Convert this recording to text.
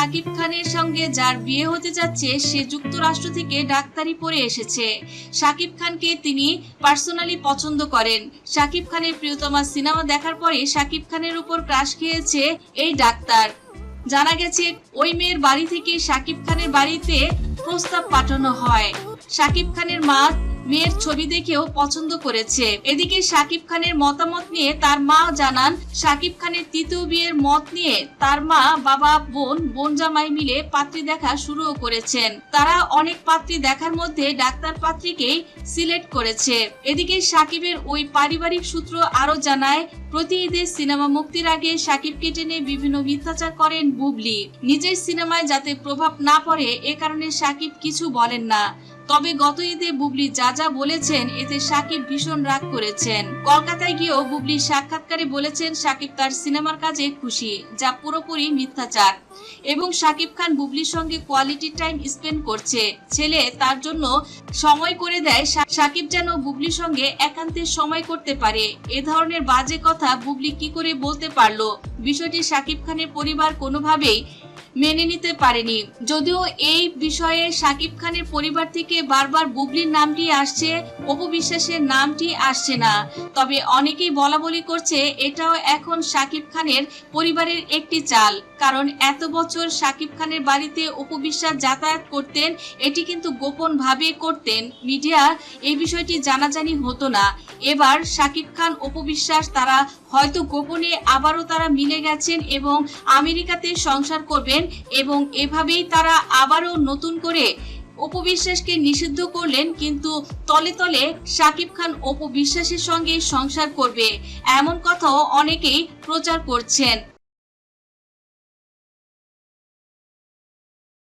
শাকিব খানের সঙ্গে যার বিয়ে হতে যাচ্ছে, সে যুক্তরাষ্ট্র থেকে ডাক্তারি পড়ে এসেছে। শাকিব খানকে তিনি পার্সোনালি পছন্দ করেন। শাকিব খানের প্রিয়তমা সিনেমা দেখার পরে শাকিব খানের উপর ক্রাশ খেয়েছে এই ডাক্তার। জানা গেছে, ওই মেয়ের বাড়ি থেকে শাকিব খানের বাড়িতে প্রস্তাব পাঠানো হয়। শাকিব খানের মা মেয়ের ছবি দেখেও পছন্দ করেছে। এদিকে শাকিব খানের মতামত নিয়ে তার মা জানান, শাকিব খানের তৃতীয় বিয়ের মত নিয়ে তার মা, বাবা, বোন বোন জামাই মিলে পাত্রী দেখা শুরুও করেছেন। তারা অনেক পাত্রী দেখার মধ্যে ডাক্তার পাত্রীকেই সিলেক্ট করেছে। এদিকে শাকিবের ওই পারিবারিক সূত্র আরও জানায় প্রতি ঈদে সিনেমা মুক্তির আগে শাকিবকে টেনে বিভিন্ন মিথ্যাচার করেন বুবলি। নিজের সিনেমায় যাতে প্রভাব না পড়ে, এ কারণে শাকিব কিছু বলেন না। তবে গত ঈদে বুবলি যা যা বলেছেন, এতে সাকিব ভীষণ রাগ করেছেন। কলকাতায় গিয়েও বুবলি সাক্ষাৎকারে বলেছেন সাকিব তার সিনেমার কাজে খুশি, যা পুরোপুরি মিথ্যাচার। এবং সাকিব খান বুবলির সঙ্গে কোয়ালিটি টাইম স্পেন্ড করছে। ছেলে তার জন্য সময় করে দেয় সাকিব যেন বুবলির সঙ্গে একান্তে সময় করতে পারে। এ ধরনের বাজে কথা বুবলি কি করে বলতে পারল? বিষয়টি সাকিব খানের পরিবার কোনোভাবেই মেনে নিতে পারেনি। যদিও এই বিষয়ে সাকিব খানের পরিবার থেকে বারবার বুবলির নামটি আসছে, অপু বিশ্বাসের নামটি আসছে না। তবে অনেকেই বলা বলি করছে, এটাও এখন সাকিব খানের পরিবারের একটি চাল। কারণ এত বছর সাকিব খানের বাড়িতে অপু বিশ্বাস যাতায়াত করতেন, এটি কিন্তু গোপন ভাবে করতেন। মিডিয়া এই বিষয়টি জানাজানি হতো না। এবার সাকিব খান, অপু বিশ্বাস তারা হয়তো গোপনে আবারও তারা মিলে গেছেন এবং আমেরিকাতে সংসার করবেন এবং এভাবেই তারা আবারও নতুন করে অপবিশ্বাসকে নিষিদ্ধ করলেন, কিন্তু তলে তলে সাকিব খান অপবিশ্বাসের সঙ্গে সংসার করবে এমন কথাও অনেকেই প্রচার করছেন।